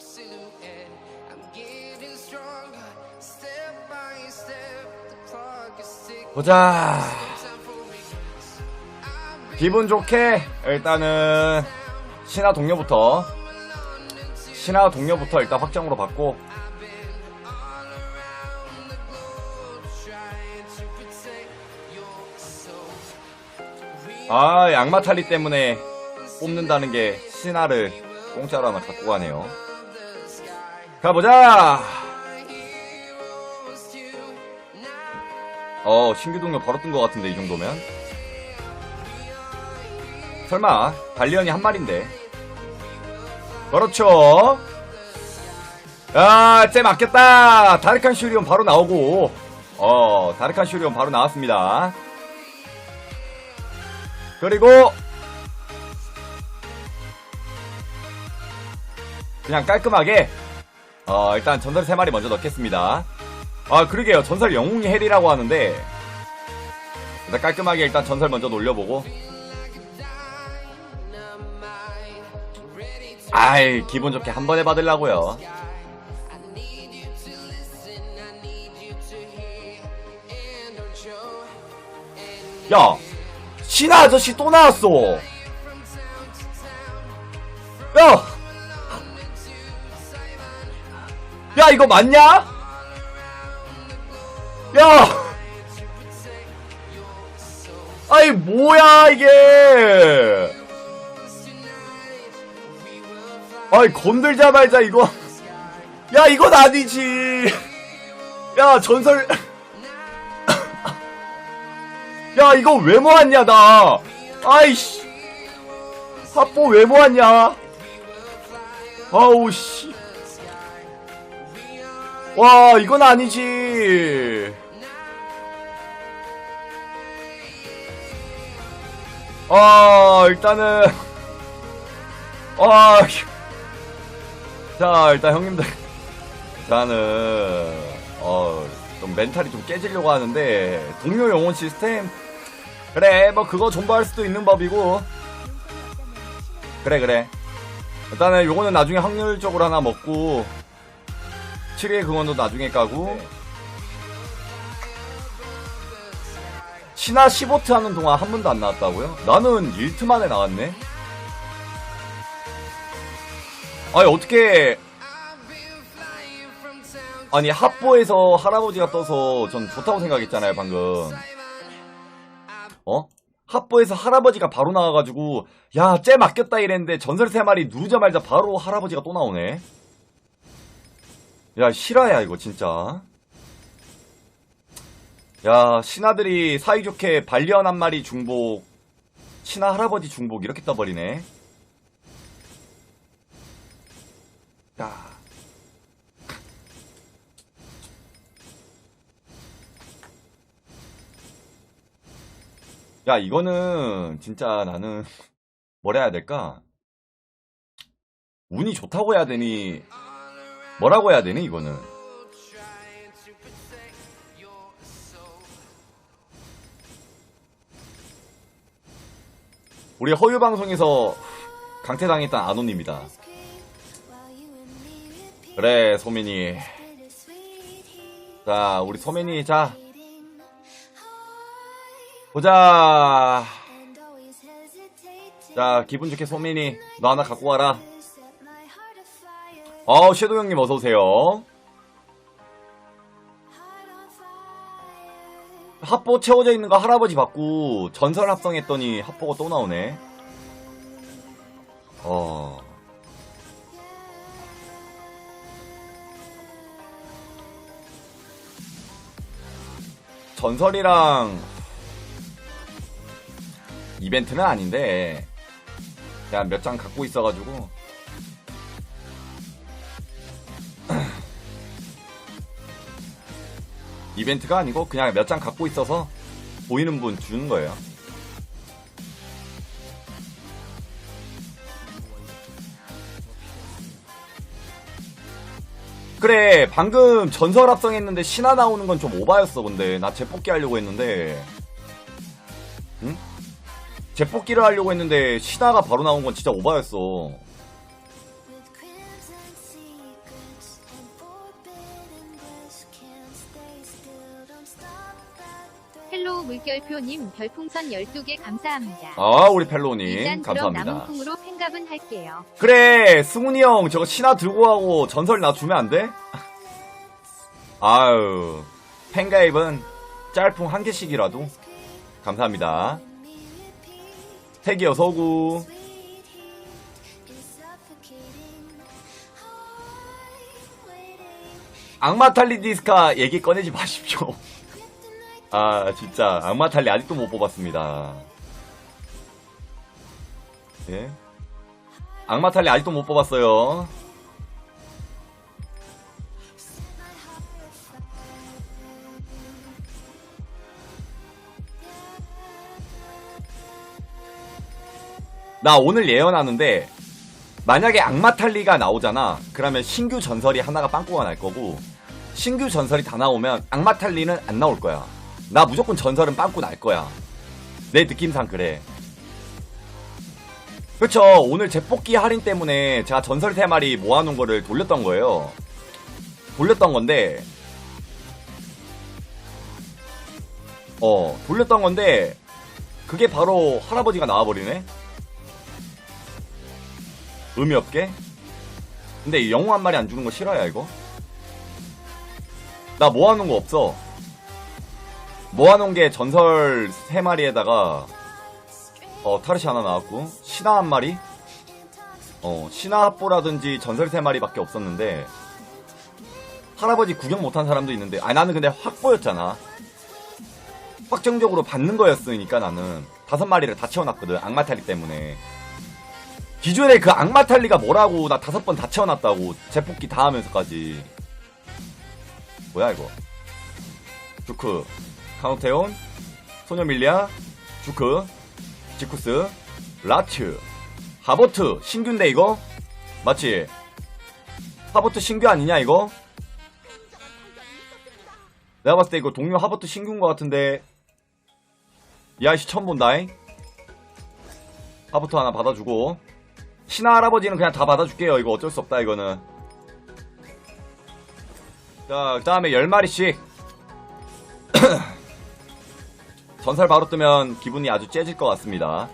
silhouette. I'm getting stronger, step by step. The clock is ticking. 보자. 기분 좋게 일단은 신화 동료부터 신화 동료부터 일단 확정으로 받고. 아 양마 탈리 때문에 뽑는다는 게 신화를 공짜로 하나 갖고 가네요 가보자. 어 신규 동료 바로 뜬 것 같은데 이 정도면? 설마 발리언이 한 마리인데? 그렇죠. 야쟤 맞겠다. 다르칸 슈리온 바로 나오고. 어 다르칸 슈리온 바로 나왔습니다. 그리고 그냥 깔끔하게 어 일단 전설 3마리 먼저 넣겠습니다. 아 그러게요. 전설 영웅이 헬이라고 하는데 일단 깔끔하게 일단 전설 먼저 놀려보고. 아이 기분 좋게 한 번에 받으려고요. 야 신하 아저씨 또 나왔어. 야! 야 이거 맞냐? 야! 아이 뭐야 이게? 아이 건들자 말자 이거. 야 이건 아니지. 야 전설. 야 이거 왜 모았냐 나? 아이씨. 합보 왜 모았냐? 아우 씨. 와, 이건 아니지. 아, 일단은 아, 휴. 자, 일단 형님들 저는 어, 좀 멘탈이 좀 깨지려고 하는데 동료 영혼 시스템 그래, 뭐 그거 존버할 수도 있는 법이고 그래 그래 일단은 요거는 나중에 확률적으로 하나 먹고 7회 그거도 나중에 까고 신화 15트 하는 동안 한 번도 안 나왔다고요? 나는 1트 만에 나왔네 아니 어떻게 아니 합보에서 할아버지가 떠서 전 좋다고 생각했잖아요 방금 어? 합보에서 할아버지가 바로 나와가지고 야쟤 맡겼다 이랬는데 전설 세 마리 누르자마자 바로 할아버지가 또 나오네 야 실화야 이거 진짜. 야 신하들이 사이좋게 반려한 한 마리 중복 신하 할아버지 중복 이렇게 떠버리네. 야. 야, 이거는 진짜 나는 뭐라 해야 될까? 운이 좋다고 해야 되니 뭐라고 해야 되니 이거는? 우리 허유 방송에서 강퇴당했던 아노입니다. 그래, 소민이. 자, 우리 소민이 자 보자. 자, 기분 좋게 소민이 너 하나 갖고 와라. 어, 섀도우 형님 어서 오세요. 합보 채워져 있는 거 할아버지 받고 전설 합성했더니 합보가 또 나오네. 어. 전설이랑 이벤트는 아닌데 그냥 몇 장 갖고 있어가지고 이벤트가 아니고 그냥 몇 장 갖고 있어서 보이는 분 주는 거예요. 그래 방금 전설 합성했는데 신화 나오는 건 좀 오바였어 근데 나 재뽑기 하려고 했는데 응? 재뽑기를 하려고 했는데 신화가 바로 나온 건 진짜 오바였어 펠로우 물결표님 별풍선 12개 감사합니다. 아 우리 펠로님 일단 그럼 감사합니다. 나무풍으로 팬갑은 할게요. 그래 승훈이 형 저거 신화 들고 가고 전설 나 주면 안 돼? 아유 팬가입은 짤풍 한 개씩이라도 감사합니다. 태기여 서구 악마 탈리 디스카 얘기 꺼내지 마십시오. 아 진짜 악마 탈리 아직도 못 뽑았습니다. 예? 악마 탈리 아직도 못 뽑았어요. 나 오늘 예언하는데 만약에 악마 탈리가 나오잖아. 그러면 신규 전설이 하나가 빵꾸가 날 거고 신규 전설이 다 나오면 악마 탈리는 안 나올 거야. 나 무조건 전설은 빵꾸 날 거야. 내 느낌상 그래. 그쵸. 오늘 제뽑기 할인 때문에 제가 전설 3마리 모아놓은 거를 돌렸던 거예요. 돌렸던 건데 어 돌렸던 건데 그게 바로 할아버지가 나와버리네? 의미 없게? 근데 영웅 한 마리 안 주는 거 싫어요 이거? 나 모아놓은 거 없어 모아놓은 게 전설 3마리에다가 어, 타르시 하나 나왔고, 신화 한 마리? 어, 신화 합보라든지 전설 세 마리밖에 없었는데, 할아버지 구경 못한 사람도 있는데, 아, 나는 근데 확보였잖아. 확정적으로 받는 거였으니까 나는 다섯 마리를 다 채워놨거든, 악마 탈리 때문에. 기존에 그 악마 탈리가 뭐라고 나 다섯 번 다 채워놨다고, 제뽑기 다 하면서까지. 뭐야, 이거. 주크, 카노테온, 소녀밀리아, 주크, 지쿠스, 라츠, 하버트, 신규인데 이거? 맞지? 하버트 신규 아니냐 이거? 내가 봤을 때 이거 동료 하버트 신규인 것 같은데 이 아이씨 처음 본다잉? 하버트 하나 받아주고 신하 할아버지는 그냥 다 받아줄게요 이거 어쩔 수 없다 이거는 자, 그 다음에 10마리씩 전설 바로 뜨면 기분이 아주 째질 것 같습니다.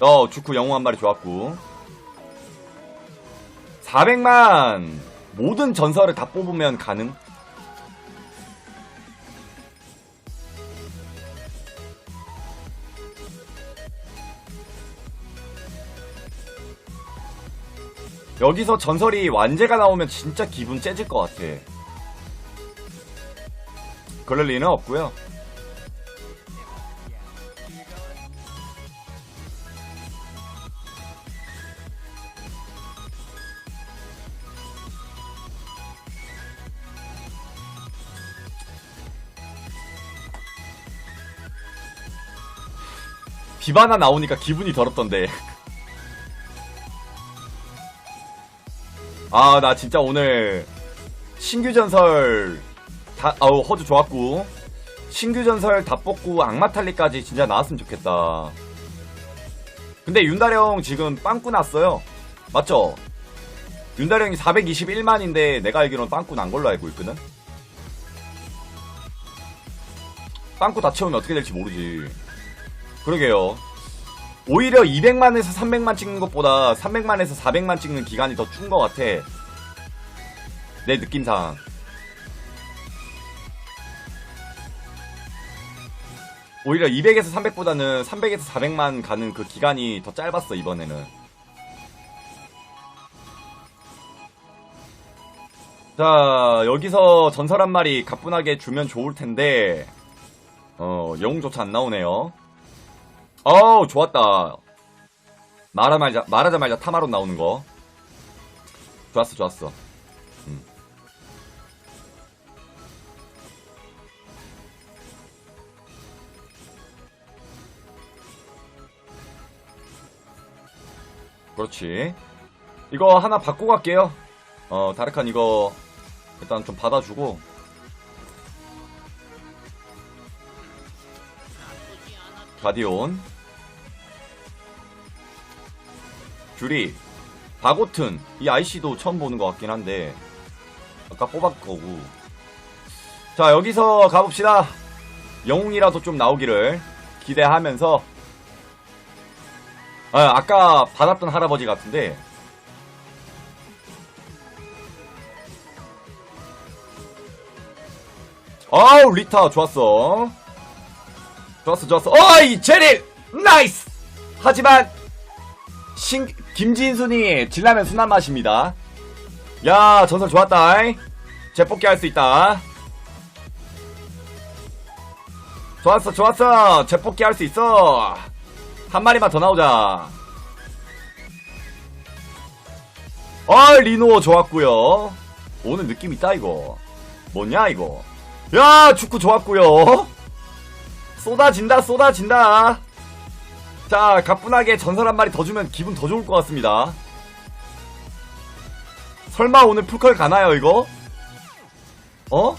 어, 주쿠 영웅 한 마리 좋았고. 400만! 모든 전설을 다 뽑으면 가능? 여기서 전설이 완제가 나오면 진짜 기분 째질 것 같아. 그럴 리는 없고요. 비바나 나오니까 기분이 더럽던데. 아, 나 진짜 오늘 신규 전설 다, 아우, 허즈 좋았고. 신규 전설 다 뽑고 악마 탈리까지 진짜 나왔으면 좋겠다. 근데 윤다령 지금 빵꾸 났어요. 맞죠? 윤다령이 421만인데 내가 알기로는 빵꾸 난 걸로 알고 있거든? 빵꾸 다 채우면 어떻게 될지 모르지. 그러게요. 오히려 200만에서 300만 찍는 것보다 300만에서 400만 찍는 기간이 더 준 것 같아. 내 느낌상. 오히려 200에서 300보다는 300에서 400만 가는 그 기간이 더 짧았어, 이번에는. 자, 여기서 전설 한 마리 가뿐하게 주면 좋을 텐데, 어, 영웅조차 안 나오네요. 어우 좋았다. 말하자마자 말하자마자 타마론 나오는 거. 좋았어 좋았어. 음. 그렇지. 이거 하나 받고 갈게요. 어 다르칸 이거 일단 좀 받아주고 가디온 귤이 바고튼 이 아이씨도 처음 보는 것 같긴 한데 아까 뽑았 거고. 자, 여기서 가봅시다. 영웅이라도 좀 나오기를 기대하면서. 아, 아까 받았던 할아버지 같은데. 아우, 리타, 좋았어. 좋았어, 좋았어. 어이, 제릴! 나이스! 하지만, 신, 김진순이 진라면 순한 맛입니다. 야, 전설 좋았다. 재뽑기 할 수 있다. 좋았어, 좋았어. 재뽑기 할 수 있어. 한 마리만 더 나오자. 아, 리노 좋았고요. 오늘 느낌 있다 이거. 뭐냐 이거. 야, 축구 좋았고요. 쏟아진다, 쏟아진다. 자, 가뿐하게 전설 한 마리 더 주면 기분 더 좋을 것 같습니다. 설마 오늘 풀컬 가나요, 이거? 어?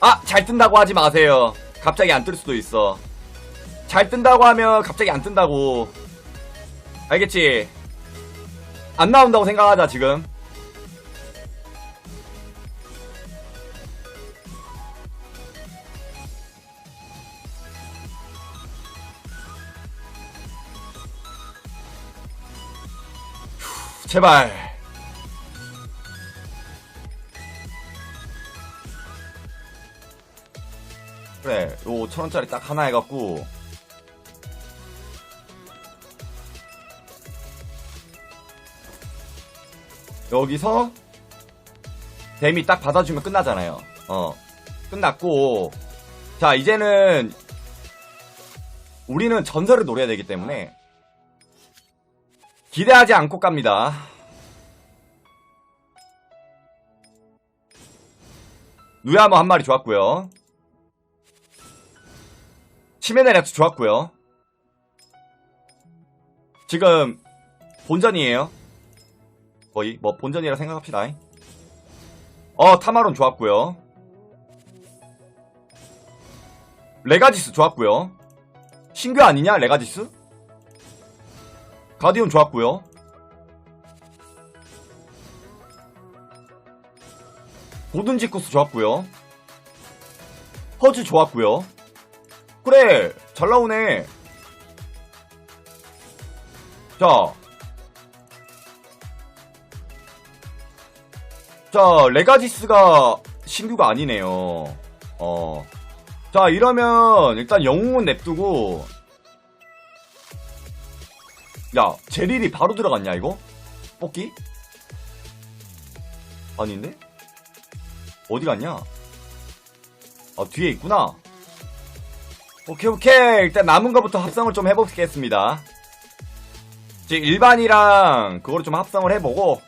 아, 잘 뜬다고 하지 마세요. 갑자기 안 뜰 수도 있어. 잘 뜬다고 하면 갑자기 안 뜬다고. 알겠지? 안 나온다고 생각하자, 지금. 제발. 그래, 요 5천원짜리 딱 하나 해갖고. 여기서, 뱀이 딱 받아주면 끝나잖아요. 어. 끝났고. 자, 이제는, 우리는 전설을 노려야 되기 때문에, 기대하지 않고 갑니다. 누야모 한 마리 좋았고요. 치메네라도 좋았고요. 지금 본전이에요. 거의 뭐 본전이라 생각합시다. 어 타마론 좋았고요. 레가지스 좋았고요. 신규 아니냐 레가지스? 가디온 좋았고요. 고든지쿠스 좋았고요. 허즈 좋았고요. 그래 잘 나오네. 자. 자, 레가지스가 신규가 아니네요. 어. 자, 이러면 일단 영웅은 냅두고 야, 제릴이 바로 들어갔냐, 이거? 뽑기? 아닌데? 어디 갔냐? 아, 뒤에 있구나. 오케이, 오케이. 일단 남은 것부터 합성을 좀 해보겠습니다. 일반이랑 그거를 좀 합성을 해보고.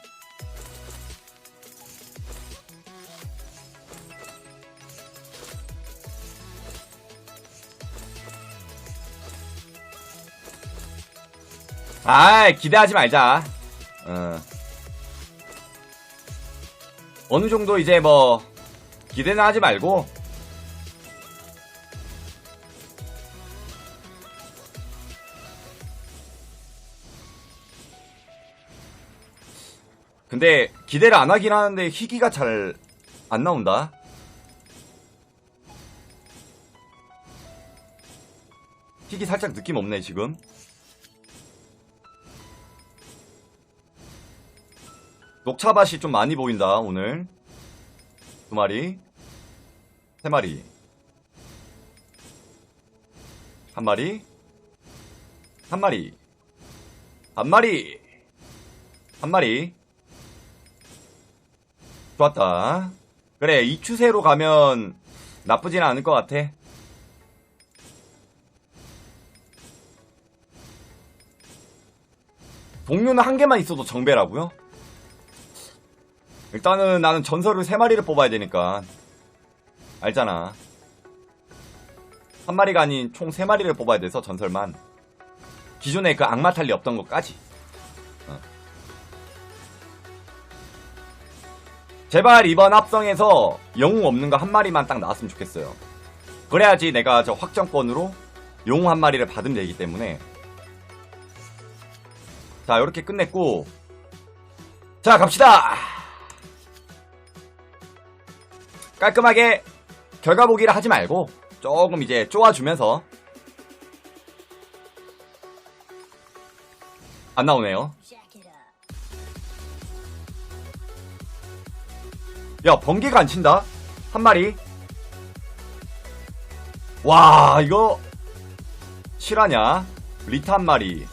아, 기대하지 말자. 어. 어느 정도 이제 뭐 기대는 하지 말고 근데 기대를 안 하긴 하는데 희귀가 잘 안 나온다. 희귀 살짝 느낌 없네 지금. 녹차밭이 좀 많이 보인다 오늘. 두 마리, 세 마리, 한 마리, 한 마리, 한 마리, 한 마리. 좋았다. 그래, 이 추세로 가면 나쁘진 않을 것 같아. 동료는 한 개만 있어도 정배라고요? 일단은 나는 전설을 세 마리를 뽑아야 되니까. 알잖아. 한 마리가 아닌 총세 마리를 뽑아야 돼서 전설만. 기존에 그 악마 탈리 없던 것까지. 어. 제발 이번 합성에서 영웅 없는 거 한 마리만 딱 나왔으면 좋겠어요. 그래야지 내가 저 확정권으로 영웅 한 마리를 받으면 되기 때문에. 자, 이렇게 끝냈고. 자, 갑시다! 깔끔하게 결과 보기를 하지 말고 조금 이제 쪼아주면서 안 나오네요. 야 번개가 안 친다? 한 마리? 와 이거 실화냐? 리타 한 마리.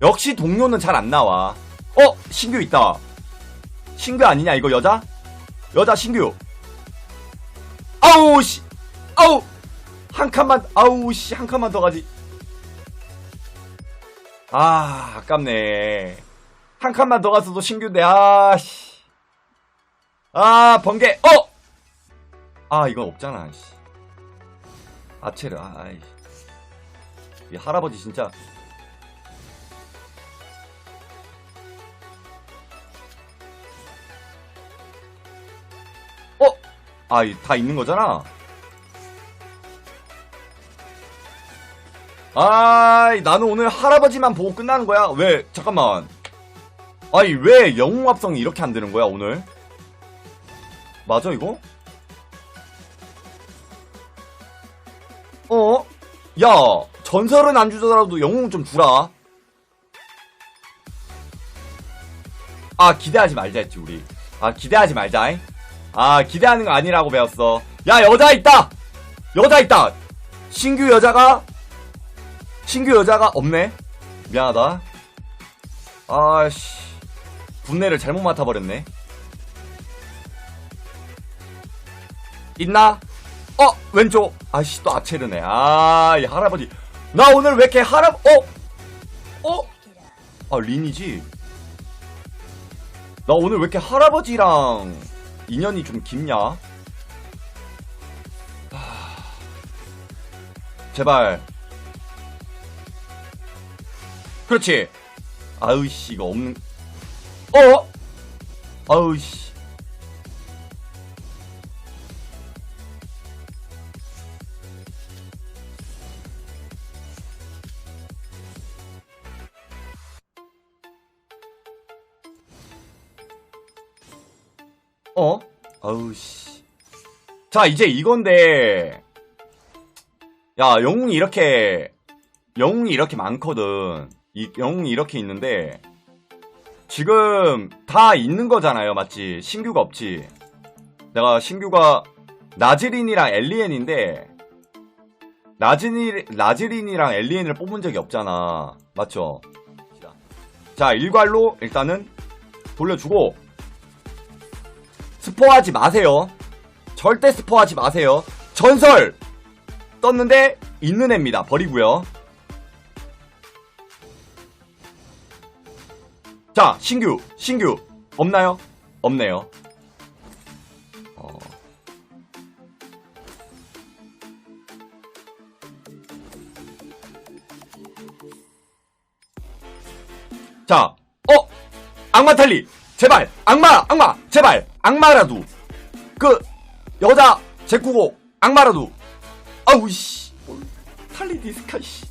역시 동료는 잘 안 나와. 어 신규 있다. 신규 아니냐 이거 여자 여자 신규. 아우 씨. 아우. 한 칸만 아우 씨. 한 칸만 더 가지. 아 아깝네. 한 칸만 더 갔어도 신규인데 아씨. 아 번개. 어! 아 이건 없잖아 씨. 아체르 아이. 이 할아버지 진짜 아, 이- 다 있는 거잖아. 아, 나는 오늘 할아버지만 보고 끝나는 거야. 왜? 잠깐만. 아니, 왜 영웅 합성이 이렇게 안 되는 거야, 오늘? 맞아, 이거? 어? 야, 전설은 안 주더라도 영웅 좀 주라. 아, 기대하지 말자 했지, 우리. 아, 기대하지 말자, 잉? 아, 기대하는 거 아니라고 배웠어. 야, 여자 있다! 여자 있다! 신규 여자가, 신규 여자가 없네? 미안하다. 아씨. 분내를 잘못 맡아버렸네. 있나? 어, 왼쪽. 아씨, 또 아체르네. 아, 이 할아버지. 나 오늘 왜 이렇게 할아, 어? 어? 아, 린이지? 나 오늘 왜 이렇게 할아버지랑 인연이 좀 깊냐? 하... 제발. 그렇지. 아으씨, 이거 없는. 어? 아으씨. 어? 아우씨. 자, 이제 이건데. 야, 영웅이 이렇게, 영웅이 이렇게 많거든. 이, 영웅이 이렇게 있는데. 지금 다 있는 거잖아요, 맞지? 신규가 없지. 내가 신규가 나즈린이랑 엘리엔인데, 나즈니, 나즈린이랑 엘리엔을 뽑은 적이 없잖아. 맞죠? 자, 일괄로 일단은 돌려주고, 스포하지 마세요. 절대 스포하지 마세요. 전설! 떴는데, 있는 애입니다. 버리고요 자, 신규, 신규. 없나요? 없네요. 어. 자, 어! 악마 탈리! 제발! 악마! 악마! 제발! 악마라도! 그, 여자, 제꾸고, 악마라도! 아우, 씨. 탈리 디스카, 씨.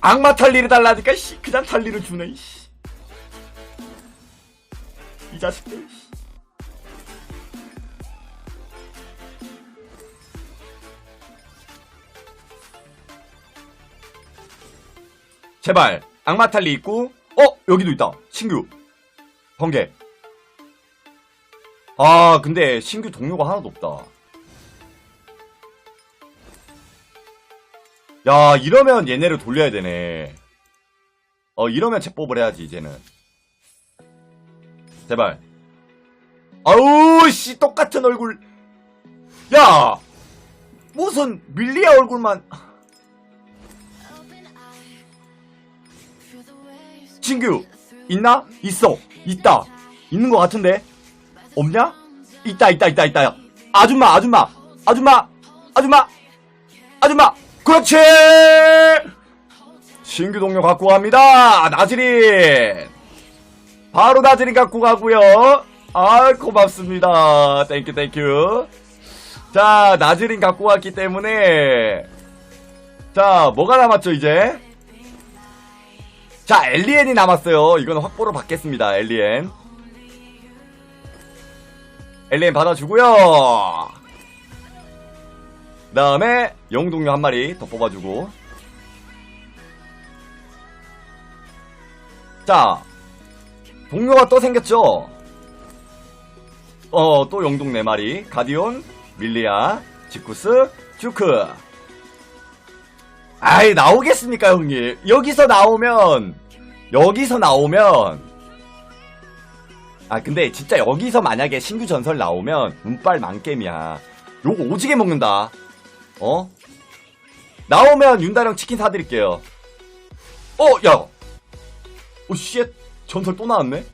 악마 탈리를 달라니까, 씨. 그냥 탈리를 주네, 씨. 이 자식들, 씨. 제발, 악마 탈리 있고, 어! 여기도 있다. 신규. 번개. 아, 근데 신규 동료가 하나도 없다. 야, 이러면 얘네를 돌려야 되네. 어, 이러면 제법을 해야지, 이제는. 제발. 아우, 씨, 똑같은 얼굴. 야! 무슨 밀리아 얼굴만. 신규, 있나? 있어. 있다. 있는 것 같은데? 없냐? 있다, 있다, 있다, 있다. 아줌마, 아줌마, 아줌마, 아줌마, 아줌마. 그렇지! 신규 동료 갖고 갑니다. 나즈린. 바로 나즈린 갖고 가고요. 아, 고맙습니다. 땡큐, 땡큐. 자, 나즈린 갖고 왔기 때문에. 자, 뭐가 남았죠, 이제? 자, 엘리엔이 남았어요. 이거는 확보로 받겠습니다, 엘리엔. 엘리엔 받아주고요. 다음에 영웅동료 한 마리 더 뽑아주고. 자 동료가 또 생겼죠? 어 또 영웅동 4마리. 가디온 밀리아 지쿠스 쭈크. 아이 나오겠습니까 형님? 여기서 나오면 여기서 나오면 아 근데 진짜 여기서 만약에 신규 전설 나오면 운빨 만겜이야. 요거 오지게 먹는다. 어? 나오면 윤다령 치킨 사드릴게요. 어 야! 오쉣 전설 또 나왔네?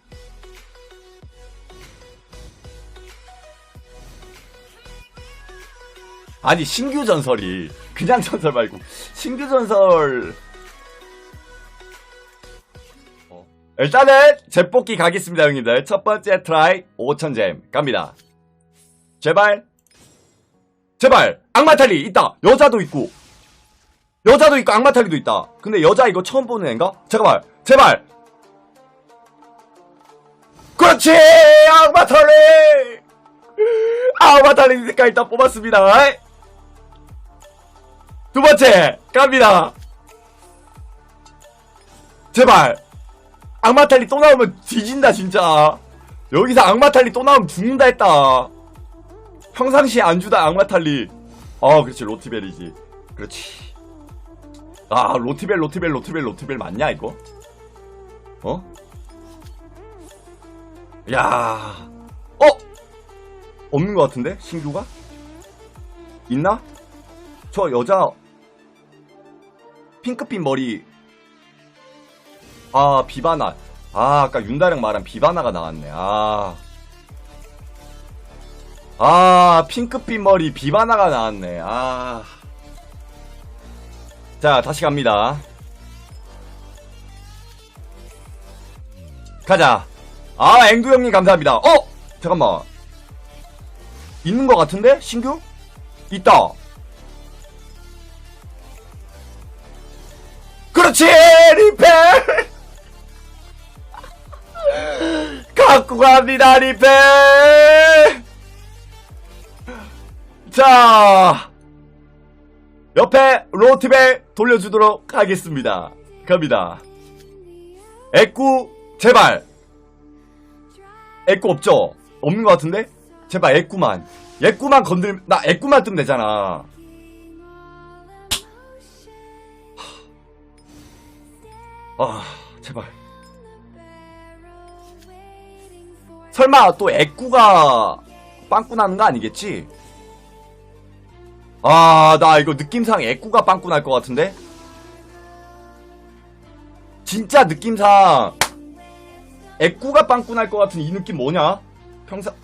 아니 신규 전설이 그냥 전설 말고 신규 전설 일단은 잼뽑기 가겠습니다 형님들. 첫 번째 트라이 5000잼. 갑니다. 제발. 제발. 악마탈리 있다. 여자도 있고. 여자도 있고 악마탈리도 있다. 근데 여자 이거 처음 보는 애인가? 잠깐만. 제발. 그렇지! 악마탈리! 악마탈리니까 일단 뽑았습니다. 두 번째. 갑니다. 제발 악마탈리 또 나오면 뒤진다 진짜 여기서 악마탈리 또 나오면 죽는다 했다 평상시에 안 주다 악마탈리 아 그렇지 로티벨이지 그렇지 아 로티벨 로티벨 로티벨 로티벨 맞냐 이거 어? 야 어? 없는 것 같은데 신규가? 있나? 저 여자 핑크빛 머리 아 비바나 아 아까 윤다령 말한 비바나가 나왔네 아 아, 핑크빛 머리 비바나가 나왔네. 아. 자, 다시 갑니다. 가자. 아, 앵두 형님 감사합니다. 어? 잠깐만. 있는 것 같은데? 신규? 있다. 그렇지! 리펠! 갖고 갑니다, 리펠! 자, 옆에 로티벨 돌려주도록 하겠습니다. 갑니다. 애꾸, 제발. 애꾸 없죠? 없는 것 같은데? 제발 애꾸만. 애꾸만 건들, 나 애꾸만 뜨면 되잖아. 아, 제발. 설마 또 애꾸가 빵꾸 나는 거 아니겠지? 아, 나 이거 느낌상 애꾸가 빵꾸 날 것 같은데? 진짜 느낌상 애꾸가 빵꾸 날 것 같은 이 느낌 뭐냐? 평상